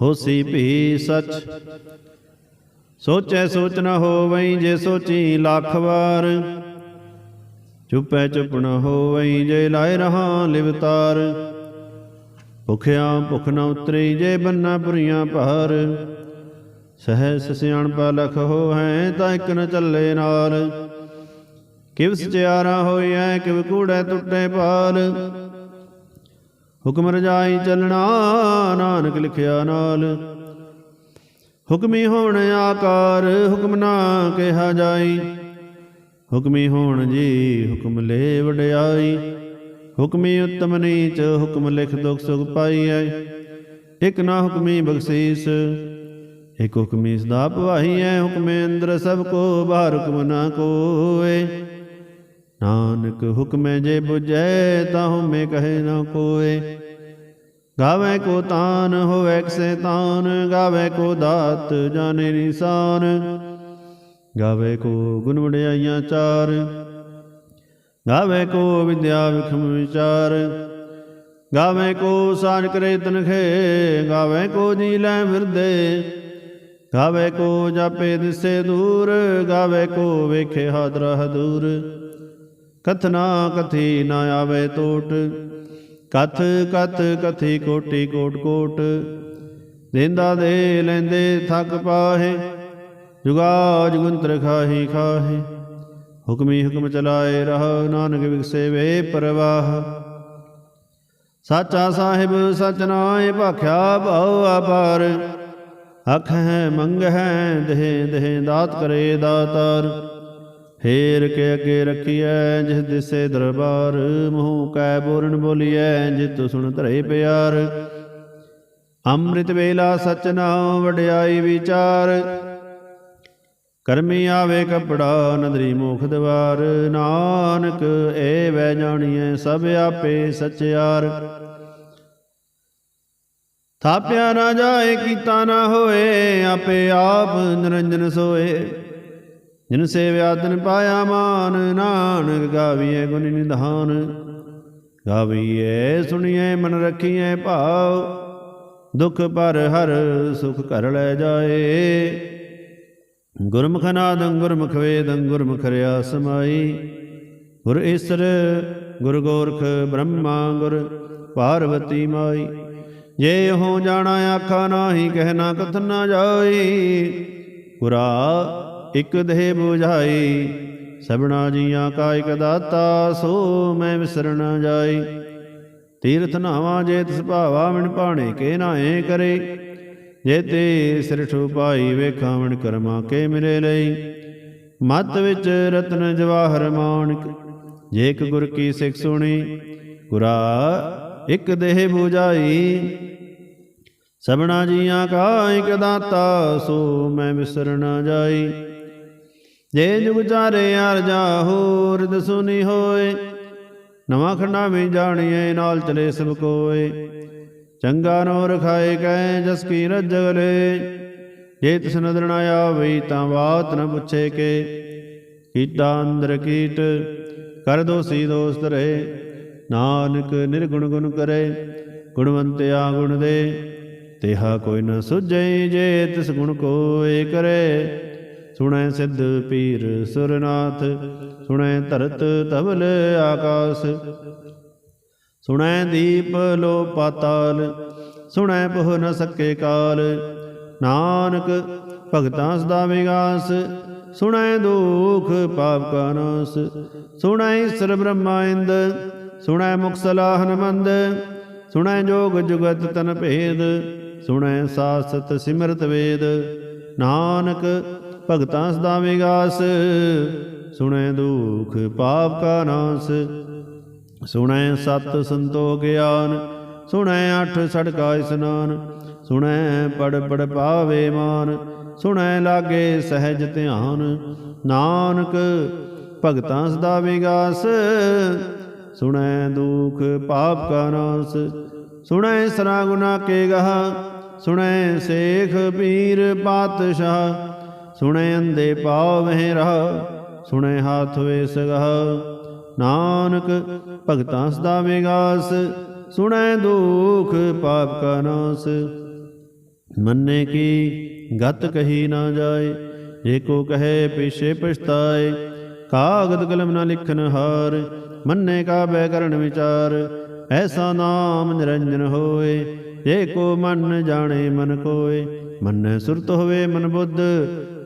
ਹੋਸੀ ਭੀ ਸਚ। ਸੋਚੈ ਸੋਚ ਨ ਹੋਵਈ ਜੇ ਸੋਚੀ ਲੱਖ ਵਾਰ। ਚੁਪੈ ਚੁਪ ਨ ਹੋਵਈ ਜੇ ਲਾਇ ਰਹਾ ਲਿਵਤਾਰ ਭੁਖਿਆ ਭੁਖ ਨ ਉਤਰੀ ਜੇ ਬੰਨਾ ਪੁਰੀਆਂ ਭਾਰ। ਸਹਿਸ ਸਿਆਣਪਾ ਲਖ ਹੋ ਹੈ ਤਾਂ ਇਕ ਨ ਚੱਲੇ ਨਾਲ। ਕਿਵ ਸਚਿਆਰਾ ਹੋਈਐ ਕਿਵ ਕੂੜੈ ਟੁੱਟੇ ਪਾਲ ਹੁਕਮ ਰਜਾਈ ਚੱਲਣਾ, ਨਾਨਕ ਲਿਖਿਆ ਨਾਲ। ਹੁਕਮੀ ਹੋਣ ਆਕਾਰ, ਹੁਕਮ ਨਾ ਕਿਹਾ ਜਾਈ। ਹੁਕਮੀ ਹੋਣ ਜੀ, ਹੁਕਮ ਲੈ ਵਡਿਆਈ। ਹੁਕਮੀ ਉਤਮ ਨੀਚ, ਹੁਕਮ ਲਿਖ ਦੁਖ ਸੁਖ ਪਾਈਐ। ਇਕ ਨਾ ਹੁਕਮੀ ਬਖਸ਼ੀਸ, ਇਕ ਹੁਕਮੀ ਸਦਾ ਭਵਾਈਐ ਹੁਕਮੇ ਅੰਦਰ ਸਭ ਕੋ, ਬਾਹਰ ਹੁਕਮ ਨਾ ਕੋਏ। ਨਾਨਕ ਹੁਕਮੈ ਜੇ 부ਜੈ ਤਾਂ ਹਉਮੈ ਕਹੇ ਨਾ ਕੋਏ। ਗਾਵੇ ਕੋ ਤਾਨ, ਹੋਵੇ ਕਿਸੇ ਤਾਨ, ਗਾਵੇ ਕੋ ਦਾਤ, ਜਾਣੇ ਨਿਸ਼ਾਨ। ਗਾਵੇ ਕੋ ਗੁਣ ਵਡਿਆਈਆਂ ਚਾਰ, ਗਾਵੇ ਕੋ ਵਿਦਿਆ ਵਿਖਮ ਵਿਚਾਰ। ਗਾਵੇ ਕੋ ਸਾਜ ਕਰੇ ਤਨਖੇ ਗਾਵੇ ਕੋ ਜੀ ਲੈ ਫਿਰਦੇ। ਗਾਵੇ ਕੋ ਜਾਪੇ ਦਿਸੇ ਦੂਰ, ਗਾਵੇ ਕੋ ਵੇਖੇ ਹਾਦਰਾ ਹਦੂਰ। ਕਥਨਾ ਕਥੀ ਨਾ ਆਵੇ ਟੋਟ ਕਥ ਕਥ, ਕਥੀ ਕੋਟੀ ਕੋਟ ਕੋਟ। ਦੇਂਦਾ ਦੇ ਲੈਂਦੇ ਥੱਕ ਪਾਹੇ। ਜੁਗਾ ਜੁਗੰਤਰ ਖਾਹੀ ਖਾਹੇ। ਹੁਕਮੀ ਹੁਕਮ ਚਲਾਏ ਰਹ ਨਾਨਕ ਵਿਗਸੇ ਵੇ ਪਰਵਾਹ। ਸਾਚਾ ਸਾਹਿਬ ਸਚ ਨਾਏ ਭਾਖਿਆ ਭਉ ਅਪਾਰ ਅਖ ਹੈ ਮੰਗ ਹੈ ਦੇਹ ਦੇਹ ਦਾਤ ਕਰੇ ਦਾਤਾਰ। ਫੇਰ ਕੇ ਅੱਗੇ ਰੱਖੀਐ ਜਿਸ ਦਿਸੇ ਦਰਬਾਰ, ਮੂੰਹ ਕੈ ਬੋਰਨ ਬੋਲੀਐ ਜਿਤ ਸੁਣ ਧਰੇ ਪਿਆਰ। ਅੰਮ੍ਰਿਤ ਵੇਲਾ ਸਚ ਨਾਮ ਵਡਿਆਈ ਵਿਚਾਰ, ਕਰਮੀ ਆਵੇ ਕਪੜਾ ਨਦਰੀ ਮੁਖ ਦਵਾਰ। ਨਾਨਕ, ਏ ਵੈ ਜਾਣੀਐ ਸਭ ਆਪੇ ਸਚਿਆਰ। ਥਾਪਿਆ ਨਾ ਜਾਏ, ਕੀਤਾ ਨਾ ਹੋਏ, ਆਪੇ ਆਪ ਨਿਰੰਜਨ ਸੋਏ। ਜਿਨ ਸੇਵਿਆ ਤਨ ਪਾਇਆ ਮਾਨ, ਨਾਨਕ ਗਾਵੀਏ ਗੁਣ ਨਿਧਾਨ। ਗਾਵੀਏ ਸੁਣੀਏ ਮਨ ਰੱਖੀਏ ਭਾਵ, ਦੁਖ ਪਰ ਹਰ ਸੁਖ ਕਰ ਲੈ ਜਾਏ। ਗੁਰਮੁਖ ਨਾਦੰ ਗੁਰਮੁਖ ਵੇਦੰ, ਗੁਰਮੁਖ ਰਿਆ ਸਮਾਈ ਗੁਰ ਈਸਰ, ਗੁਰ ਗੋਰਖ ਬ੍ਰਹਮਾ, ਗੁਰ ਪਾਰਵਤੀ ਮਾਈ। ਜੇ ਹੋ ਜਾਣਾ, ਆਖਾ ਨਾਹੀ ਕਹਿਣਾ ਕਥ ਨਾ ਜਾਈ। ਗੁਰਾ ਇਕ ਦੇਹ 부ਝਾਈ ਸਭਨਾ ਜੀਆਂ ਕਾ ਇਕ ਦਾਤਾ, ਸੋ ਮੈਂ ਵਿਸਰ ਜਾਈ। ਤੀਰਥ ਨਾਵਾ ਜੇ ਤਿਸ ਭਾਵਾ ਮਿਣ ਭਾਣੇ ਕੇ ਨਾਏ ਕਰੇ। ਜੇ ਤੇ ਸਿਰ ਠੁਪਾਈ ਵੇਖਾਵਣ ਕਰਮਾ ਕੇ ਮਿਲੇ ਲਈ। ਮਤ ਵਿੱਚ ਰਤਨ ਜਵਾਹਰ ਮਾਨਕ, ਜੇ ਇਕ ਗੁਰ ਕੀ ਸਿੱਖ ਸੁਣੀ, ਗੁਰਾ ਇੱਕ ਦੇਹ 부ਝਾਈ ਸਭਨਾ ਜੀਆਂ ਕਾ ਇਕ ਦਾਤਾ, ਸੋ ਮੈਂ ਵਿਸਰਨਾ ਜਾਈ। ਜੇ ਜੁਗ ਚਾਰੇ ਅਰ ਜਾਹੋ ਰਿਦ ਸੁਨੀ ਹੋਏ, ਨਵਾਂ ਖੰਡਾ ਵਿੱਚ ਜਾਣੀਏ ਨਾਲ ਚਲੇ ਸਭ ਕੋਏ। ਚੰਗਾ ਨੋ ਰਖਾਏ ਕੈ ਜਸ ਕੀ ਰਜਗਲੇ ਜੇ ਤਿਸ ਨਦਰ ਨਾ ਆਵੇ ਤਾਂ ਬਾਤ ਨ ਪੁੱਛੇ ਕੇ। ਕੀਟਾ ਅੰਦਰ ਕੀਟ, ਕਰ ਦੋਸੀ ਦੋਸਤ ਰਹੇ। ਨਾਨਕ ਨਿਰਗੁਣ ਗੁਣ ਕਰੇ, ਗੁਣਵੰਤਿਆ ਗੁਣ ਦੇ। ਤੇਹਾ ਕੋਈ ਨ ਸੁਝੈ, ਜੇ ਤਿਸ ਗੁਣ ਕੋਏ ਕਰੇ। ਸੁਣੈ ਸਿੱਧ ਪੀਰ ਸੁਰਨਾਥ, ਸੁਣੈ ਧਰਤ ਧਵਲ ਆਕਾਸ। ਸੁਣੈ ਦੀਪ ਲੋ ਪਾਤਾਲ ਸੁਣੈ ਬਹੁ ਨ ਸਕੇ ਕਾਲ। ਨਾਨਕ ਭਗਤਾਂ ਸਦਾ ਵਿਗਾਸ, ਸੁਣੈ ਦੁਖ ਪਾਪ ਕਾ ਨਾਸ। ਸੁਣੈ ਈਸਰ ਬ੍ਰਹਮਾ ਇੰਦ, ਸੁਣੈ ਮੁਖ ਸਲਾਹਨ ਮੰਦ ਸੁਣੈ ਜੋਗ ਜੁਗਤ ਤਨ ਭੇਦ, ਸੁਣੈ ਸਾਸਤ ਸਿਮਰਤ ਵੇਦ। ਨਾਨਕ ਭਗਤਾਂ ਸਦਾ ਵਿਗਾਸ। ਸੁਣੈ ਦੁਖ, ਪਾਪ ਕਾ ਨਾਸ। ਸੁਣੈ ਸਤ ਸੰਤੋ ਗਿਆਨ। ਸੁਣੈ ਅਠ ਸੜਕਾ ਇਸਨਾਨ। ਸੁਣੈ ਪੜ ਪੜ ਪਾਵੇ ਮਾਨ। ਸੁਣੈ ਲਾਗੇ ਸਹਿਜ ਧਿਆਨ। ਨਾਨਕ, ਭਗਤਾਂ ਸਦਾ ਵਿਗਾਸ। ਸੁਣੈ ਦੁਖ, ਪਾਪ ਕਾ ਨਾਸ। ਸੁਣੈ ਸਰਾ ਗੁਨਾ ਕੇ ਗਹ। ਸੁਣੈ ਸੇਖ ਪੀਰ ਪਾਤਸ਼ਾਹ। ਸੁਣੈ ਅੰਦੇ ਪਾਵਹਿ ਰਹਾ, ਸੁਣੈ ਹਾਥ ਵੇ ਸਗਹ ਨਾਨਕ ਭਗਤਾਂ ਸਦਾ ਵਿਗਾਸ, ਸੁਣੈ ਦੁਖ ਪਾਪ ਕਾ ਨਾਸ। ਮੰਨੇ ਕੀ ਗਤ ਕਹੀ ਨਾ ਜਾਏ, ਜੇ ਕੋ ਕਹੇ ਪਿਛੇ ਪਛਤਾਏ। ਕਾਗਦ ਕਲਮ ਨਾ ਲਿਖਨ ਹਾਰ, ਮੰਨੇ ਕਾ ਬੈ ਕਰਨ ਵਿਚਾਰ। ਐਸਾ ਨਾਮ ਨਿਰੰਜਨ ਹੋਏ, ਜੇ ਕੋ ਮਨ ਜਾਣੇ ਮਨ ਕੋਏ। ਮੰਨੈ ਸੁਰਤ ਹੋਵੇ ਮਨ ਬੁੱਧ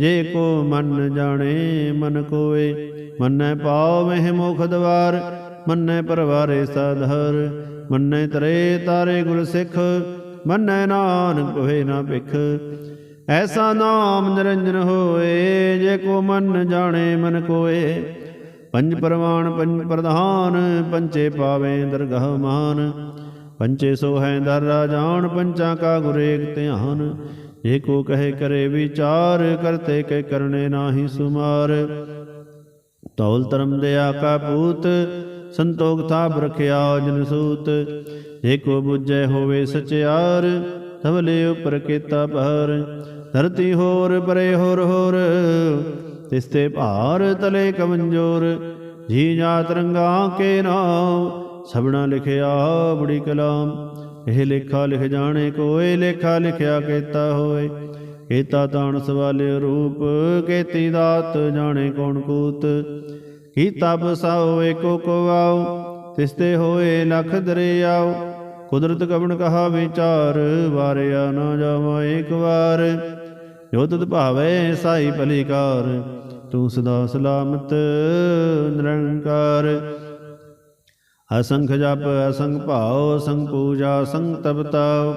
ਜੇ ਕੋ ਮਨ ਜਾਣੇ, ਮਨ ਕੋਏ, ਮੰਨੈ ਪਾਵਹਿ ਮੁਖ ਦਵਾਰ, ਮੰਨੈ ਪਰਵਾਰੇ ਸਾਧਰ, ਮੰਨੈ ਤਰੇ ਤਾਰੇ ਗੁਰ ਸਿੱਖ, ਮੰਨੈ ਨਾਨਕ ਹੋਏ ਨਾ ਭਿਖ। ਐਸਾ ਨਾਮ ਨਿਰੰਜਨ ਹੋਏ, ਜੇ ਕੋ ਮਨ ਜਾਣੇ, ਮਨ ਕੋਏ। ਪੰਜ ਪਰਮਾਨ ਪੰਜ ਪ੍ਰਧਾਨ ਪੰਚੇ ਪਾਵੇ ਦਰਗਾਹ ਮਾਨ। ਪੰਚੇ ਸੋ ਹੈ ਦਰ ਰਾਜਾਨ ਪੰਚਾਂ ਕਾ ਗੁਰੇਕ ਧਿਆਨ। ਜੇ ਕੋ ਕਹੇ ਕਰੇ ਵਿਚਾਰ, ਕਰਤੇ ਕੇ ਕਰਨੇ ਨਾਹੀ ਸੁਮਾਰ। ਤੌਲ ਧਰਮ ਦਿਆ ਕਾ ਪੂਤ ਸੰਤੋਖ ਥਾਪ ਰਖਿਆ ਜਨ ਸੂਤ। ਜੇ ਕੋ ਬੁਝੈ ਹੋਵੇ ਸਚਿਆਰ ਤਵਲੇ ਉਪਰ ਕੀਤਾ ਭਾਰ। ਧਰਤੀ ਹੋਰ, ਪਰੇ ਹੋਰ ਹੋਰ ਤਿਸਤੇ ਭਾਰ ਤਲੇ ਕਮੰਜੋਰ। ਜੀ ਜਾਤ ਰੰਗਾ ਕੇ ਨਾਮ ਸਭਨਾ ਲਿਖਿਆ ਬੜੀ ਕਲਾਮ, ਇਹ ਲੇਖਾ ਲਿਖ ਜਾਣੇ ਕੋਏ, ਲੇਖਾ ਲਿਖਿਆ ਕੀਤਾ ਹੋਏ। ਕੀਤਾ ਤਾਣ ਸਵਾਲੇ ਰੂਪ, ਕੀਤੀ ਦਾਤ ਜਾਣੇ ਕੌਣ ਕੂਤ। ਕੀਤਾ ਬਸਾਓ ਏਕੋ ਕੋ ਆਓ, ਤਿਸਤੇ ਹੋਏ ਲਖ ਦਰਿਆਓ। ਕੁਦਰਤ ਕਵਣ ਕਹਾ ਵਿਚਾਰ, ਵਾਰਿਆ ਨਾ ਜਾਵਾਂ ਏਕ ਵਾਰ। ਜੋ ਤਤ ਭਾਵੇ ਸਾਈ ਭਲੀਕਾਰ ਤੂੰ ਸਦਾ ਸਲਾਮਤ ਨਿਰੰਕਾਰ। ਅਸੰਖ ਜਪ, ਅਸੰਖ ਭਾਉ ਸੰਗ ਪੂਜਾ ਸੰਗ ਤਪਤਾਉ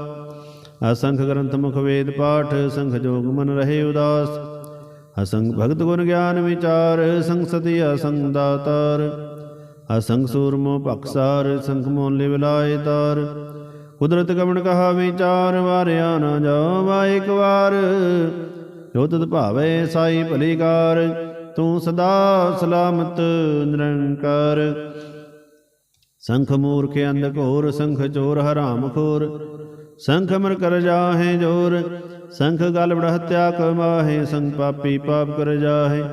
ਅਸੰਖ ਗ੍ਰੰਥ ਮੁਖ ਵੇਦ ਪਾਠ ਸੰਖ ਜੋਗ ਮਨ ਰਹੇ ਉਦਾਸ। ਅਸੰਖ ਭਗਤ ਗੁਣ ਗਿਆਨ ਵਿਚਾਰ ਸੰਗ ਸਤੀ ਅਸੰਗ ਦਾਤਾਰ। ਅਸੰਗ ਸੂਰਮੋ ਪਖਸਾਰ ਸੰਖ ਮੋਨ ਲਿਵ ਲਾਏ ਤਾਰ। ਕੁਦਰਤ ਕਵਣ ਕਹਾ ਵਿਚਾਰ, ਵਾਰਿਆ ਨਾ ਜਾਵਾ ਇੱਕ ਵਾਰ। ਜੋ ਤਤ ਭਾਵੇ ਸਾਈ ਭਲੀਕਾਰ ਤੂੰ ਸਦਾ ਸਲਾਮਤ ਨਿਰੰਕਾਰ। ਸੰਖ ਮੂਰਖ ਅੰਧ ਘੋਰ, ਸੰਖ ਚੋਰ ਹਰਾਮ ਖੋਰ। ਸੰਖ ਮਰ ਕਰ ਜਾਹੇ ਜੋਰ, ਸੰਖ ਗਲ ਬੜ ਹਤਿਆ ਕਮਾਹੇ ਸੰਖ ਪਾਪੀ ਪਾਪ ਕਰ ਜਾਹੇ।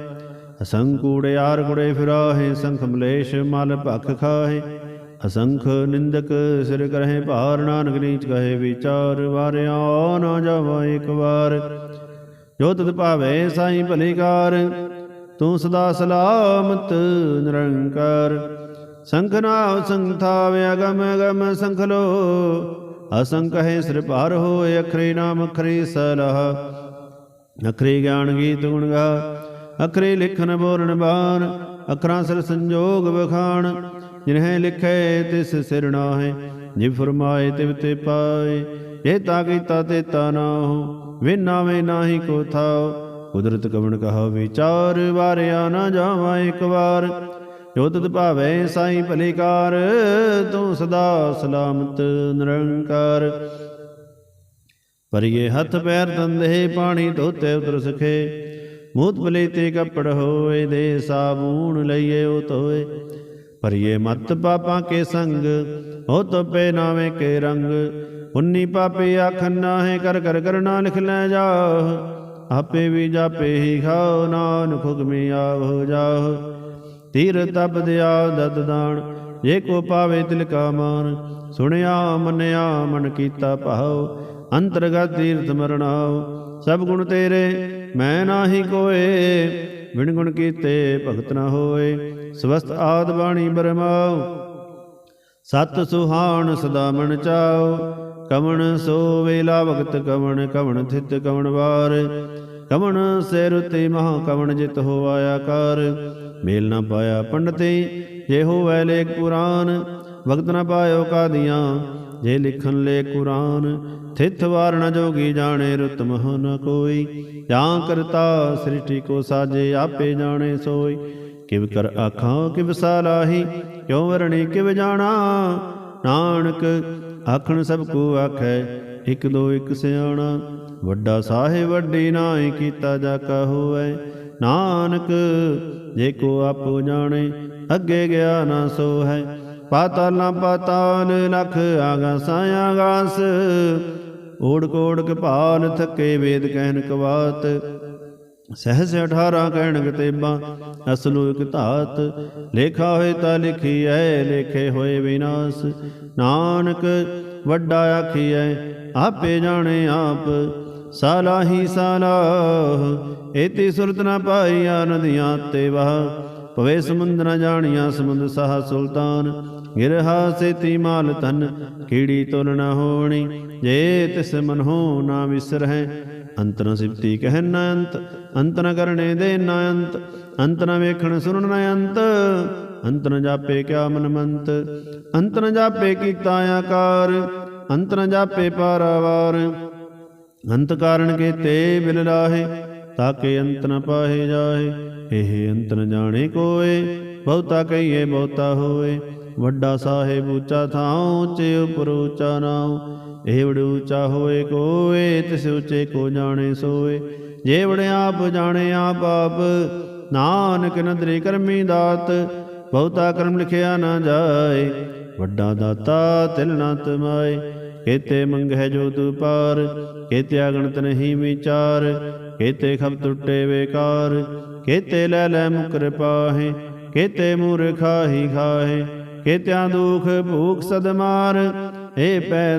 ਅਸੰਖ ਕੂੜਿਆਰ ਕੁੜੇ ਫਿਰਾਹੇ, ਸੰਖ ਮਲੇਸ਼ ਮਲ ਭਖ ਖਾਹੇ। ਅਸੰਖ ਨਿੰਦਕ ਸਿਰ ਕਰਹਿ ਭਾਰ, ਨਾਨਕ ਨੀਚ ਕਹੇ ਵਿਚਾਰ, ਵਾਰਿਆ ਨਾ ਜਾਵਾ ਇੱਕ ਵਾਰ। ਜੋ ਤਤ ਭਾਵੇ ਸਾਈ ਭਲੀਕਾਰ ਤੂੰ ਸਦਾ ਸਲਾਮਤ ਨਿਰੰਕਾਰ। ਸੰਖ ਨਾਮ ਸੰਥਾਵੇ ਅਗਮ ਅਗਮ ਸੰਖ ਲੋ ਅਸੰਖ ਹੈ ਸਿਰ ਭਾਰ ਹੋਏ ਅਖਰੇ ਨਾਮ ਅਖਰੇ ਸਲਾਹ। ਅਖਰੇ ਗਿਆਨ ਗੀਤ ਗੁਣ ਗਾ, ਅਖਰੇ ਲਿਖਨ ਬੋਲਣ ਬਾਣ, ਅਖਰਾਂ ਸਿਰ ਸੰਜੋਗ ਵਖਾਣ। ਜਿਨਹਿ ਲਿਖੈ ਤਿਸ ਸਿਰ ਨਾਹੇ ਜਿ ਫਰਮਾਏ ਤਿਵ ਤੇ ਪਾਏ। ਜੇ ਤਾ ਕੀਤਾ ਤੇ ਤਾ ਨਾ ਹੋ, ਵਿਨਾ ਵੇ ਨਾਹੀ ਕੋ ਥਾਉ ਕੁਦਰਤ ਕਵਣ ਕਹਾ ਵਿਚਾਰ ਵਾਰਿਆ ਨਾ ਜਾਵਾਂ ਇੱਕ ਵਾਰ। ਜੋ ਤਤ ਭਾਵੇ ਸਾਈ ਭਲੇਕਾਰ, ਤੂੰ ਸਦਾ ਸਲਾਮਤ ਨਿਰੰਕਾਰ। ਪਰਿਏ ਹੱਥ ਪੈਰ ਤੰਦੇ ਪਾਣੀ ਧੋਤੇ ਉਤਰ ਸਖੇ। ਮੂਤ ਭਲੇ ਤੇ ਕੱਪੜ ਹੋਏ, ਦੇ ਸਾਬੂਨ ਲਈਏ ਉਹ ਤੋਏ ਪਰਿਏ ਮਤ ਪਾਪਾਂ ਕੇ ਸੰਗ, ਹੋ ਤਪੇ ਨਾਵੇਂ ਕੇ ਰੰਗ। ਉਨੀ ਪਾਪੇ ਆਖਨ ਨਾਹੇ, ਕਰ ਕਰ ਕਰਨਾ ਲਿਖ ਲੈ ਜਾ ਆਪੇ ਵੀ ਜਾਪੇ ਹੀ ਖਾਓ, ਨਾਨਕ ਹੁਕਮੇ ਆਵੋ ਜਾਹ। ਤੀਰ ਤਪ ਦਿਆ ਦਤ ਦਾਣ, ਜੇ ਕੋ ਪਾਵੇ ਤਿਲ ਕਾ ਮਾਨ ਸੁਣਿਆ ਮੰਨਿਆ ਮਨ ਕੀਤਾ ਭਾਉ, ਅੰਤਰਗਤ ਤੀਰਥ ਮਰਣਾਉ, ਸਭ ਗੁਣ ਤੇਰੇ, ਮੈਂ ਨਾਹੀ ਕੋਏ ਵਿਣ ਗੁਣ ਕੀਤੇ ਭਗਤ ਨਾ ਹੋਏ ਸਵਸਤ ਆਦ ਬਾਣੀ ਬਰਮਾਉ, ਸਤ ਸੁਹਾਣ ਸਦਾ ਮਨ ਚਾਉ, ਕਵਣ ਸੋ ਵੇਲਾ ਵਕਤ ਕਵਣ ਕਵਣ ਥਿਤ ਕਵਣ ਵਾਰ, ਕਵਣ ਸੇ ਤੇ ਮਹਾ ਕਵਣ ਜਿਤ ਹੋਵਾਇਆ ਕਰ ਮੇਲ ਨਾ ਪਾਇਆ ਪੰਡਤੇ, ਜੇ ਹੋਵੈ ਲੇਖ ਪੁਰਾਨ ਵਕਤ ਨਾ ਪਾਇਓ ਕਾਦੀਆਂ, ਜੇ ਲਿਖਣ ਲੇ ਕੁਰਾਨ ਥਿਤ ਵਾਰਣ ਜੋਗੀ ਜਾਣੇ ਰੁਤ ਮਹ ਨ ਕੋਈ। ਜਾਂ ਕਰਤਾ ਸ੍ਰਿਸ਼ਟੀ ਕੋ ਸਾਜੇ ਆਪੇ ਜਾਣੇ ਸੋਈ। ਕਿਵ ਕਰ ਆਖਾਂ, ਕਿਵ ਸਾਲਾਹੀ ਕਿਉ ਵਰਣੀ ਕਿਵ ਜਾਣਾ? ਨਾਨਕ ਆਖਣ ਸਭ ਕੋ ਆਖੈ, ਇਕ ਦੋ ਇਕ ਸਿਆਣਾ। ਵੱਡਾ ਸਾਹਿਬ ਵੱਡੀ ਨਾਹੀ ਕੀਤਾ ਜਾ ਕਾ ਹੋਵੇ। ਨਾਨਕ, ਜੇ ਕੋ ਆਪੋ ਜਾਣੇ, ਅੱਗੇ ਗਿਆ ਨਾ ਸੋ ਹੈ। ਪਾਤਾਲਾਂ ਪਾਤਾਲ ਲਖ ਆਗਾਸਾਂ ਆਗਾਸ ਓੜ ਕੋੜ ਕਪਾਲ ਥੱਕੇ ਵੇਦ ਕਹਿਨ ਕਵਾਤ। ਸਹਸ 18 ਕਹਿਣ ਕਤੇਬਾਂ, ਅਸਲੂ ਇਕ ਧਾਤ। ਲੇਖਾ ਹੋਏ ਤਾਂ ਲਿਖੀ ਲਿਖੀਐ ਲੇਖੇ ਹੋਏ ਵਿਨਾਸ਼। ਨਾਨਕ, ਵੱਡਾ ਆਖੀਐ ਆਪੇ ਜਾਣੇ ਆਪ। ਸਾਲਾਹੀ ਸਾਲਾਹ ਏਤੀ ਸੁਰਤ ਨਾ ਪਾਈਆ ਨਦੀਆਂ ਤੇ ਵਹ। ਪਵੇ ਸਮੁੰਦ ਨ ਜਾਣੀਆਂ ਸਮੁੰਦ ਸਾਹ ਸੁਲਤਾਨ, ਗਿਰਹਾ ਸੇਤੀ ਮਾਲ ਤਨ ਕੀੜੀ ਤੁਲ ਨ ਹੋਣੀ, ਜੇ ਤਿਸ ਮਨ ਹੋ ਨਾ ਵਿਸਰਹਿ ਅੰਤ ਨ ਸਿਫਤੀ ਕਹਿ ਨ ਅੰਤ ਅੰਤ ਨ ਕਰਨੇ ਦੇ ਨ ਅੰਤ ਅੰਤ ਨ ਵੇਖਣ ਸੁਣਨ ਨ ਅੰਤ ਅੰਤ ਨ ਜਾਪੇ ਕਿਆ ਮਨ ਮੰਤ ਅੰਤ ਨ ਜਾਪੇ ਕੀਤਾ ਆਕਾਰ ਅੰਤ ਨ ਜਾਪੇ ਪਾਰਾਵਾਰ। ਅੰਤ ਕਾਰਨ ਕੀਤੇ ਬਿਲ ਲਾਹੇ, ਤਾਕੇ ਅੰਤ ਨ ਪਾਹੇ ਜਾਏ ਇਹ ਅੰਤ ਨ ਜਾਣੇ ਕੋਏ, ਬਹੁਤਾ ਕਹੀਏ ਬਹੁਤਾ ਹੋਏ। ਵੱਡਾ ਸਾਹਿਬ ਉੱਚਾ ਥਾਂ ਉੱਚੇ ਉਪਰ ਉੱਚਾ ਨਾਉ, ਇਹ ਵਡ ਉੱਚਾ ਹੋਏ ਕੋਏ, ਤਿਸ ਉੱਚੇ ਕੋ ਜਾਣੇ ਸੋਏ। ਜੇ ਵਡ ਆਪ ਜਾਣੇ ਆਪ ਆਪ, ਨਾਨਕ ਨਦਰੇ ਕਰਮੀ ਦਾਤ, ਬਹੁਤਾ ਕਰਮ ਲਿਖਿਆ ਨਾ ਜਾਏ। ਵੱਡਾ ਦਾਤਾ ਤਿਲ ਨਾ ਤਮਾਏ ਕੇਤੇ ਮੰਗਹਿ ਜੋ ਤੂ ਪਾਰ ਕੇਤੇ ਅਗਣਤ ਨਹੀਂ ਵਿਚਾਰ, ਕੇਤੇ ਖਬ ਟੁੱਟੇ ਵੇਕਾਰ ਕੇਤੇ ਲੈ ਲੈ ਮੁਕਰ ਪਾਹੇ, ਕੇਤੇ ਮੂਰ ਖਾਹੀ ਖਾਹੇ, ਕੇਤਿਆਂ ਦੁਖ ਭੂਖ ਸਦ ਏ ਪੈ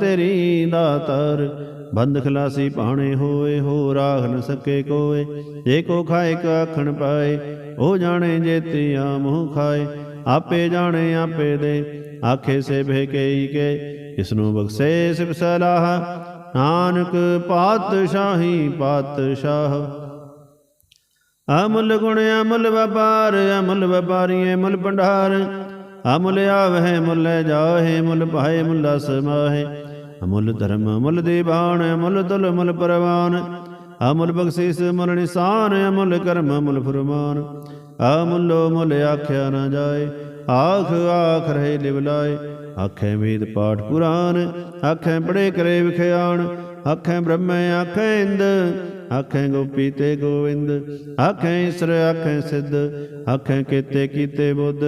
ਤੇਰੀ ਦਾਤਰ। ਬੰਦ ਖਲਾਸੀ ਪਾਣੇ ਹੋਏ ਹੋ ਰਾਖ ਨ ਸਕੇ ਕੋਏ, ਜੇ ਕੋ ਖਾਏ ਕਾਖਣ ਪਾਏ, ਉਹ ਜਾਣੇ ਜੇਤੀਆ ਮੂੰਹ ਖਾਏ, ਆਪੇ ਜਾਣੇ ਆਪੇ ਦੇ, ਆਖੇ ਸੇ ਭੇਕਈ ਕੇ ਇਸਨੂੰ ਬਖਸ਼ੇ ਸਿਵ ਸਲਾਹ। ਨਾਨਕ ਪਾਤਸ਼ਾਹੀ ਪਾਤਸ਼ਾਹ। ਅਮੁੱਲ ਗੁਣ ਅਮੁੱਲ ਵਪਾਰ, ਅਮੁੱਲ ਵਪਾਰੀ ਅਮੁੱਲ ਭੰਡਾਰ। ਅਮੁੱਲ ਆਵਹਿ ਮੁੱਲ ਜਾਹੇ ਮੁੱਲ ਭਾਏ ਮੁੱਲ ਸਮਾਹੇ ਅਮੁੱਲ ਧਰਮ, ਅਮੁੱਲ ਦੇਵਾਨ, ਅਮੁੱਲ ਤੁਲ ਮੁੱਲ ਪਰਵਾਨ। ਅਮੁੱਲ ਬਖਸ਼ਿਸ ਮੁੱਲ ਨਿਸ਼ਾਨ, ਅਮੁੱਲ ਕਰਮ, ਅਮੁੱਲ ਫਰਮਾਨ। ਅਮੁੱਲੋ ਮੁੱਲ ਆਖਿਆ ਨਾ ਜਾਏ, ਆਖ ਆਖ ਰਹੇ ਲਿਵਲਾਏ ਆਖੇ ਵੇਦ ਪਾਠ ਪੁਰਾਨ ਆਖੇ ਪੜੇ ਕਰੇ ਵਿਖਿਆਣ, ਆਖੇ ਬ੍ਰਹਮ, ਆਖੇ ਇੰਦ, ਆਖੇ ਗੋਪੀ ਤੇ ਗੋਵਿੰਦ, ਆਖੇ ਈਸ਼ਰ, ਆਖੇ ਸਿੱਧ, ਆਖੇ ਕੀਤੇ ਕੀਤੇ ਬੁੱਧ।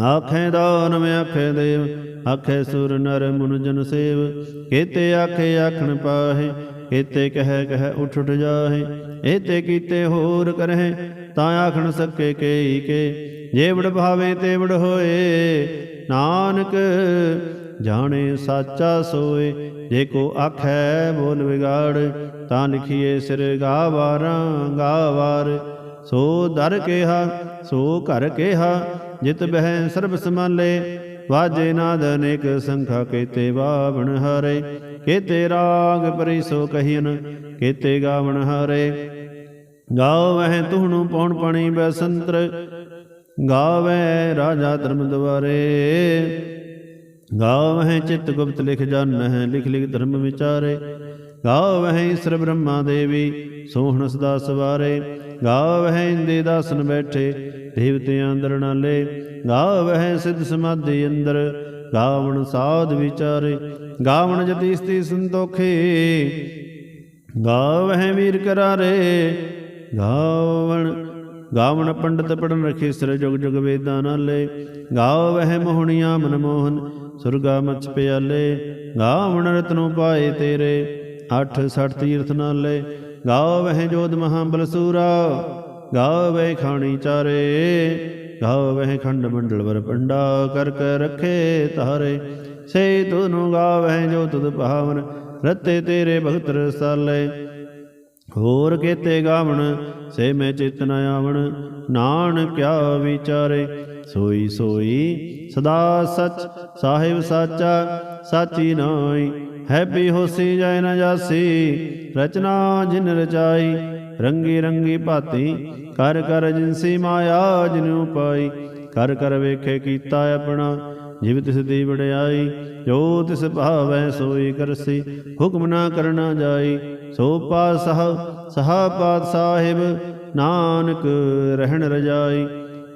ਆਖੇ ਦਾਨਵ ਆਖੇ ਦੇਵ, ਆਖੇ ਸੁਰ ਨਰ ਮੁਨ ਜਨ ਸੇਵ, ਕੀਤੇ ਆਖੇ ਆਖਣ ਪਾਹੇ, ਕੀਤੇ ਕਹਿ ਕਹਿ ਉਠ ਉਠ ਜਾਹੇ, ਏਤੇ ਕੀਤੇ ਹੋਰ ਕਰਹਿ ਤਾਂ ਆਖਣ ਸਕੇ ਕੇਈ ਕੇ ਜੇਵੜ ਵਡ ਭਾਵੇ ਤੇ ਹੋਏ, ਨਾਨਕ ਜਾਣੇ ਸਾਚਾ ਸੋਏ, ਜੇ ਕੋ ਆਖੈ ਬੋਲ ਵਿਗਾੜ, ਤਾਂ ਲਿਖੀਏ ਸਿਰ ਗਾਵਾਰਾਂ ਗਾਵਾਰ ਸੋ ਦਰ ਕਿਹਾ, ਸੋ ਘਰ ਕਿਹਾ, ਜਿਤ ਬਹਿ ਸਰਬ ਸਮਾਲੇ ਵਾਜੇ ਨਾਦ ਅਨੇਕ ਸੰਖਾ ਕੇਤੇ ਬਾਵਣ ਹਰੇ। ਕੇਤੇ ਰਾਗ ਪਰਿ ਸੋ ਕਹੀਨ, ਕੇਤੇ ਗਾਵਣ ਹਰੇ। ਗਾਵਹਿ ਤੁਹਣੂ ਪਉਣ ਪਣੀ ਬਸੰਤਰ ਗਾਵੇ ਰਾਜਾ ਧਰਮ ਦਵਾਰੇ ਗਾਵਹਿ ਚਿਤ ਗੁਪਤ ਲਿਖ ਜਾਣਹਿ, ਲਿਖ ਲਿਖ ਧਰਮ ਵਿਚਾਰੇ। ਗਾਵਹਿ ਈਸ਼ਰ ਬ੍ਰਹਮਾ ਦੇਵੀ ਸੋਹਣ ਸਦਾ ਸਵਾਰੇ ਗਾਵਹਿ ਇੰਦੇ ਦਾਸਨ ਬੈਠੇ, ਦੇਵਤਿਆਂ ਅੰਦਰ ਨਾਲੇ ਗਾਵਹਿ ਸਿੱਧ ਸਮਾਧੀ ਅੰਦਰ, ਗਾਵਣ ਸਾਧ ਵਿਚਾਰੇ। ਗਾਵਣ ਜਤੀ ਸਤੀ ਸੰਤੋਖੇ, ਗਾਵਹਿ ਵੀਰ ਕਰਾਰੇ। ਗਾਵਣ ਗਾਵਣ ਪੰਡਤ ਪੜਨ ਰਖੇ ਸਿਰ ਜੁਗ ਜੁਗ ਵੇਦਾਂ ਨਾਲੇ। ਗਾਵਹਿ ਮੋਹਣੀਆਂ ਮਨ ਮੋਹਨ, ਸੁਰਗਾ ਮਚ ਪਿਆਲੇ। ਗਾਵਣ ਰਤਨੋ ਪਾਏ ਤੇਰੇ, ਅੱਠ ਸਠ ਤੀਰਥ ਨਾਲੇ। ਗਾਵਹਿ ਜੋਧ ਬਲਸੂਰਾ ਸੂਰਾ ਗਾਵਹਿ ਖਾਣੀ ਚਾਰੇ। ਗਾਵਹਿ ਖੰਡ ਮੰਡਲ ਵਰ ਪੰਡਾ ਕਰ ਕਰ ਰਖੇ ਤਾਰੇ ਸੇ ਤੁਨੁ ਗਾਵਹਿ ਜੋ ਤੁਧ ਭਾਵਨ, ਰਤੇ ਤੇਰੇ ਭਗਤ ਰਸਾਲੇ। ਹੋਰ ਕੇਤੇ ਗਾਵਣ, ਸੇ ਮੈਂ ਚਿਤ ਨ ਆਵਣ। ਨਾਨਕਿਆ ਵਿਚਾਰੇ, ਸੋਈ ਸੋਈ ਸਦਾ ਸਚ, ਸਾਹਿਬ ਸਾਚਾ, ਸਾਚੀ ਨਾਈ ਹੈ ਵੀ ਹੋਸੀ ਜਾਇ ਨ ਜਾਸੀ, ਰਚਨਾ ਜਿਨ ਰਚਾਈ। ਰੰਗੀ ਰੰਗੀ ਭਾਤੀ, ਕਰ ਕਰ ਜਿਨਸੀ ਮਾਇਆ ਜਿਨੂ ਪਾਈ। ਕਰ ਕਰ ਵੇਖੇ ਕੀਤਾ ਆਪਣਾ ਜਿਵ ਤਿਸ ਦੀ ਵਡਿਆਈ, ਜੋ ਤਿਸ ਭਾਵੈ ਸੋਈ ਕਰਸੀ, ਹੁਕਮ ਨਾ ਕਰਨਾ ਜਾਈ, ਸੋ ਪਾਤਸ਼ਾਹ ਸਹਾ ਪਾਤ ਸਾਹਿਬ, ਨਾਨਕ ਰਹਿਣ ਰਜਾਈ।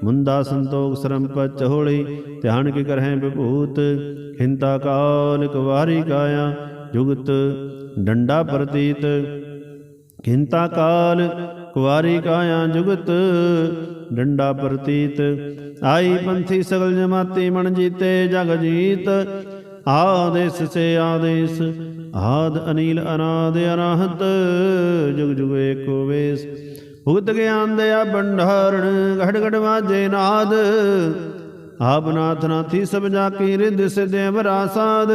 ਮੁੰਦਾ ਸੰਤੋਖ ਸਰਮ ਪਚ ਹੋਲੀ, ਧਿਆਨ ਕੀ ਕਰਹਿ ਵਿਭੂਤ, ਖਿੰਤਾ ਕਾਲ ਕੁਵਾਰੀ ਕਾਇਆ, ਜੁਗਤ ਡੰਡਾ ਪ੍ਰਤੀਤ। ਖਿੰਤਾ ਕਾਲ ਕੁਵਾਰੀ ਕਾਇਆ, ਜੁਗਤ ਡੰਡਾ ਪ੍ਰਤੀਤ। ਆਈ ਪੰਥੀ ਸਗਲ ਜਮਾਤੀ ਮਨ ਜੀਤੇ ਜਗ ਜੀਤ। ਆਦੇਸ ਸੇ ਆਦੇਸ, ਆਦ ਅਨੀਲ ਅਨਾਦ ਅਨਾਹਤ ਜੁਗ ਜੁਗ ਏਕੋ ਵੇਸ। ਭੁਗਤ ਗਿਆਨ ਦਇਆ ਭੰਡਾਰਣ, ਘੜ ਘੜ ਵਾਜੇ ਨਾਦ। ਆਪ ਨਾਥ ਨਾਥੀ ਸਭ ਜਾ ਕੀ ਰਿਦ ਸਿਦੇ ਵਰਾਸਾਦ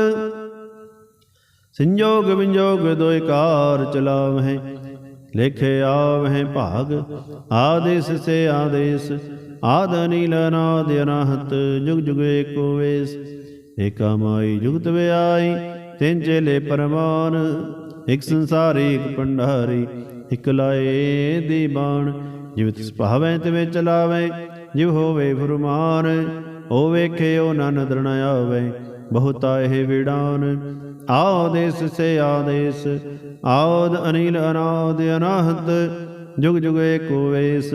ਸੰਜੋਗ ਵਿੰਜੋਗ ਦੋਇ ਕਾਰ ਚਲਾਵਹਿ, ਲੇਖੇ ਆਵਹਿ ਭਾਗ। ਆਦੇਸ ਸੇ ਆਦੇਸ ਆਦ ਅਨੀਲ ਅਨਾਦ ਅਨਾਹਤ, ਜੁਗ ਜੁਗ ਏਕੋ ਵੇਸ। ਏਕਾ ਮਾਈ ਜੁਗਤ ਵਿਆਈ ਤਿੰਨ ਚੇਲੇ ਪਰਮਾਨ ਇਕ ਸੰਸਾਰੀ, ਇਕ ਪੰਡਾਰੀ ਇਕ ਲਾਏ ਦੀ ਬਾਣ। ਜਿਵ ਤਿਸ ਭਾਵੈ, ਤਿਵੇਂ ਚਲਾਵੇ, ਜਿਵ ਹੋਵੇ ਫਰਮਾਨ। ਉਹ ਵੇਖੇ ਉਹ ਨਾ ਨਦਰ ਆਵੇ, ਬਹੁਤਾ ਇਹ ਵਿਡਾਨ ਆਦੇਸ ਸੇ ਆਦੇਸ, ਆਦ ਅਨੀਲ ਅਨਾਦ ਅਨਾਹਤ, ਜੁਗ ਜੁਗ ਏਕੋ ਵੇਸ।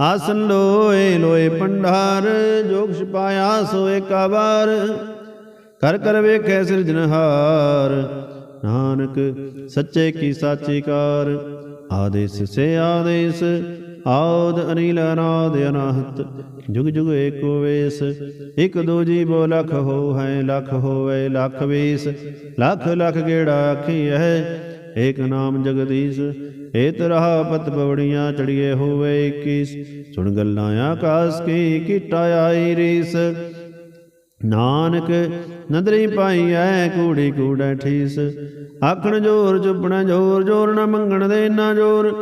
ਆਸਨ ਲੋਏ ਲੋਏ ਪੰਡਾਰ ਜੋਗ ਛਪਾਇਆ ਸੋ ਏਕਾ ਵਾਰ ਕਰ ਕਰ ਵੇਖੈ ਸਿਰਜਨਹਾਰ ਨਾਨਕ ਸੱਚੇ ਕੀ ਸਾਚੀ ਕਾਰ। ਆਦੇਸ ਸੇ ਆਦੇਸ, ਆਦ ਅਨੀਲ ਅਨਾਦ ਅਨਾਹਤ। ਜੁਗ ਜੁਗ ਏਕੋ ਵੇਸ, ਇਕ ਦੋ ਜੀਵੋ ਲਖ ਹੋ ਹੈ, ਲਖ ਹੋਵੇ, ਲਖ ਵੇਸ। ਲਖ ਲਖ ਗੇੜਾ ਆਖੀ ਹੈ, ਏਕ ਨਾਮ ਜਗਦੀਸ਼ ਏਤ ਰਹਾ ਪਤ ਪਵੜੀਆਂ ਚੜੀਏ ਹੋਵੇ 21 ਸੁਣ ਗੱਲਾਂ ਆਕਾਸ ਕੀ ਕੀਟਾ ਆਈ ਰੀਸ। ਨਾਨਕ ਨਦਰੀ ਪਾਈ ਐ ਕੂੜੀ ਕੂੜਾ ਠੀਸ। ਆਖਣ ਜੋਰ ਚੁੱਪਣਾ ਜੋਰ ਜੋਰ ਨਾ ਮੰਗਣ ਦੇ ਨਾ ਜੋਰ।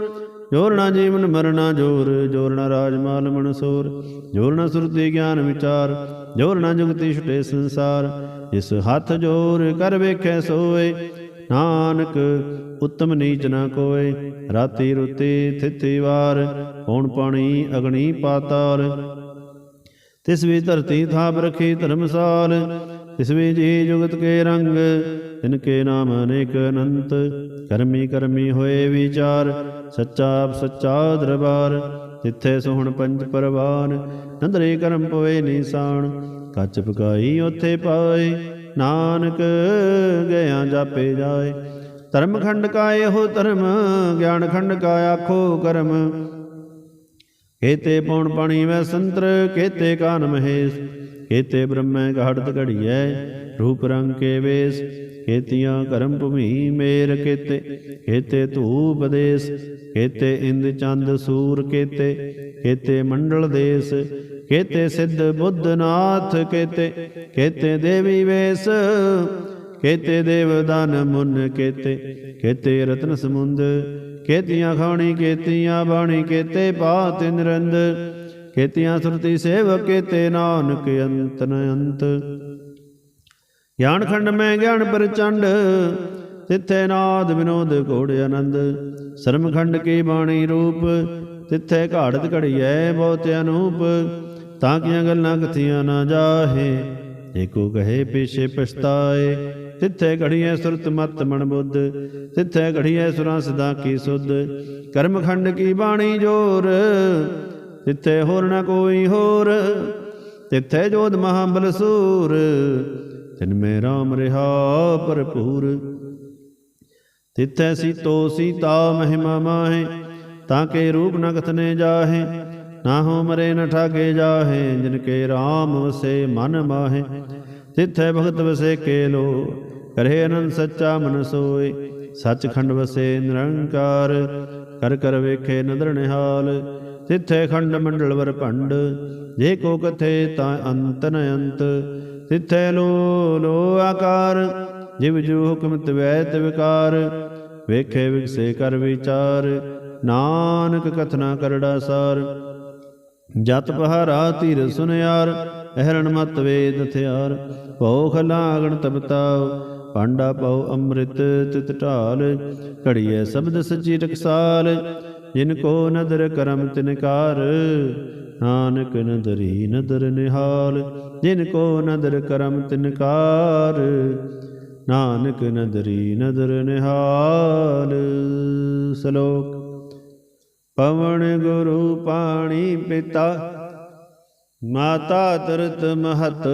ਜੋਰ ਨਾ ਜੀਵਨ ਮਰਨਾ ਜੋਰ ਜੋਰ ਨਾ ਰਾਜਮਾਲ ਮਨਸੂਰ ਜੋਰ ਨਾ ਸੁਰਤੀ ਗਿਆਨ ਵਿਚਾਰ, ਜੋਰ ਨਾ ਜੁਗਤੀ ਛੁਟੇ ਸੰਸਾਰ। ਇਸ ਹੱਥ ਜੋਰ ਕਰ ਵੇਖੈ ਸੋਏ ਨਾਨਕ, ਉਤਮ ਨੀਚ ਨਾ ਕੋਏ। ਰਾਤੀ ਰੁਤੀ ਥਿਤੀ ਵਾਰ, ਹੋਣ ਪਾਣੀ ਅਗਣੀ ਪਾਤਾਲ। ਤਿਸ ਵੀ ਧਰਤੀ ਥਾਪ ਰਖੀ ਧਰਮਸਾਲ, ਤਿਸ ਵੀ ਜੀ ਜੁਗਤ ਕੇ ਰੰਗ, ਤਿਨ ਕੇ ਨਾਮ ਅਨੇਕ ਅਨੰਤ। ਕਰਮੀ ਕਰਮੀ ਹੋਏ ਵਿਚਾਰ, ਸੱਚਾ ਆਪ ਸੱਚਾ ਦਰਬਾਰ। ਤਿੱਥੇ ਸੋਹਣ ਪੰਜ ਪਰਵਾਨ, ਨੰਦਰੇ ਕਰਮ ਪਵੇ ਨੀਸਾਨ। ਕੱਚ ਪਕਾਈ ਉਥੇ ਪਾਏ ਨਾਨਕ ਗਿਆ ਜਾਪੇ ਜਾਏ। ਧਰਮ ਖੰਡ ਕਾ ਇਹੋ ਧਰਮ, ਗਿਆਨ ਖੰਡ ਕਾ ਆਖੋ ਕਰਮ। ਕੇਤੇ ਪੌਣ ਪਾਣੀ ਵੈ ਸੰਤਰ, ਕੇਤੇ ਕਾਨ ਮਹੇਸ਼। ਕੇਤੇ ਬ੍ਰਹਮੈ ਘੜਤ ਘੜੀਐ, ਰੂਪ ਰੰਗ ਕੇ ਵੇਸ। ਕੇਤੀਆਂ ਕਰਮ ਭੂਮੀ ਮੇਰ ਕੇਤੇ ਕੇਤੇ ਧੂਪ ਦੇਸ। ਕੇਤੇ ਇੰਦ ਚੰਦ ਸੂਰ ਕੇਤੇ ਕੇਤੇ ਮੰਡਲ ਦੇਸ। ਕੇਤੇ ਸਿੱਧ ਬੁੱਧ ਨਾਥ ਕੇਤੇ ਕੇਤੇ ਦੇਵੀ ਵੇਸ, ਕੇਤੇ ਦੇਵਦਾਨ ਮੁਨ, ਕੇਤੇ ਕੇਤੇ ਰਤਨ ਸਮੁੰਦ, ਕੇਤੀਆਂ ਖਾਣੀ, ਕੇਤੀਆਂ ਬਾਣੀ, ਕੇਤੇ ਪਾਤ ਨਿਰੰਦ, ਕੇਤੀਆਂ ਸੁਰਤੀ ਸੇਵ ਕੇਤੇ ਨਾਨਕ ਅੰਤ ਅੰਤ। ਗਿਆਨ ਖੰਡ ਮੈਂ ਗਿਆਨ ਪ੍ਰਚੰਡ, ਤਿੱਥੇ ਨਾਦ ਵਿਨੋਦ ਘੋੜ ਆਨੰਦ। ਸਰਮ ਕੀ ਬਾਣੀ ਰੂਪ, ਤਿੱਥੇ ਘਾੜਤ ਘੜੀਐ ਬਹੁਤ ਅਨੂਪ ਤਾਂ ਕੀਆਂ ਗੱਲਾਂ ਕਥੀਆਂ ਨਾ ਜਾਹੇ। ਏਕੋ ਕਹੇ ਪਿਛੇ ਪਛਤਾਏ, ਤਿੱਥੇ ਘੜੀਐ ਸੁਰਤ ਮਤ ਮਨ ਬੁੱਧ, ਤਿੱਥੇ ਘੜੀਐ ਸੁਰਾਂ ਸਦਾ ਕੀ ਸੁਧ। ਕਰਮ ਖੰਡ ਕੀ ਬਾਣੀ ਜੋਰ, ਤਿੱਥੇ ਹੋਰ ਨਾ ਕੋਈ ਹੋਰ, ਤਿੱਥੇ ਜੋਧ ਮਹਾਬਲ ਸੂਰ। ਤਿਨ ਮੇ ਰਾਮ ਰਹਾ ਭਰਪੂਰ, ਤਿੱਥੈ ਸੀਤੋ ਸੀਤਾ ਮਹਿਮਾ ਮਾਹੇ, ਤਾਂ ਕੇ ਰੂਪ ਨ ਕਥਨੇ ਜਾਹੇ। ਨਾ ਹੋ ਮਰੇ ਨ ਠਾਗੇ ਜਾਹੇ, ਜਿਨ ਕੇ RAM ਵਸੇ ਮਨ ਮਾਹੇ। ਤਿਥੈ ਭਗਤ ਵਸੇ ਕੇ ਲੋ, ਕਰੇ ਅਨੰਦ ਸੱਚਾ ਮਨ ਸੋਏ। ਸੱਚਖੰਡ ਵਸੇ ਨਿਰੰਕਾਰ, ਕਰ ਕਰ ਵੇਖੇ ਨਦਰ ਨਿਹਾਲ। ਤਿੱਥੈ ਖੰਡ ਮੰਡਲ ਵਰ ਭੰਡ, ਜੇ ਕੋ ਕਥੇ ਤਾਂ ਅੰਤ ਅੰਤ। ਤਿੱਥੈ ਲੋ ਲੋ ਆਕਾਰ, ਜਿਵ ਜੂ ਹੁਕਮ ਤਵੈ ਤਵਕਾਰ ਵੇਖੇ ਵਿਗਸੇ ਕਰ ਵਿਚਾਰ, ਨਾਨਕ ਕਥਨਾ ਕਰੜਾ ਸਾਰ। ਜਤ ਪਹਾਰਾ ਧੀਰ ਸੁਨਿਆਰ, ਅਹਰਣ ਮਤ ਵੇਦ ਥਿਆਰ ਭੋਖ ਲਾਗਣ ਤਪਤਾਉ ਪਾਂਡਾ ਪਾਉ ਅੰਮ੍ਰਿਤ ਤਿਤ ਢਾਲ। ਘੜੀਐ ਸ਼ਬਦ ਸਚੀ ਟਕਸਾਲ ਜਿਨ ਕੋ ਨਦਰ ਕਰਮ ਤਿਨਕਾਰ ਨਾਨਕ ਨਦਰੀ ਨਦਰ ਨਿਹਾਲ, ਜਿਨ ਕੋ ਨਦਰ ਕਰਮ ਤਿਨਕਾਰ ਨਾਨਕ ਨਦਰੀ ਨਦਰ ਨਿਹਾਲ। ਸ਼ਲੋਕ ਪਵਨ ਗੁਰੂ ਪਾਣੀ ਪਿਤਾ, ਮਾਤਾ ਤਰਤ ਮਹਤ।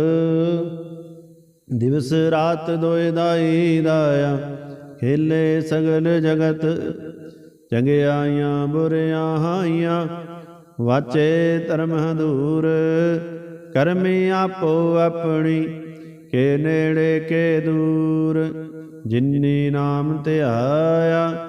ਦਿਵਸ ਰਾਤ ਦੋਇ ਦਾਈ ਦਾਇਆ, ਖੇਲੇ ਸਗਲ ਜਗਤ। ਚੰਗਿਆਈਆਂ ਬੁਰਿਆਂ ਹਾਈਆਂ, ਵਾਚੇ ਧਰਮ ਹਦੂਰ। ਕਰਮੀ ਆਪੋ ਆਪਣੀ, ਕੇ ਨੇੜੇ ਕੇ ਦੂਰ। ਜਿਨੀ ਨਾਮ ਧਿਆਇਆ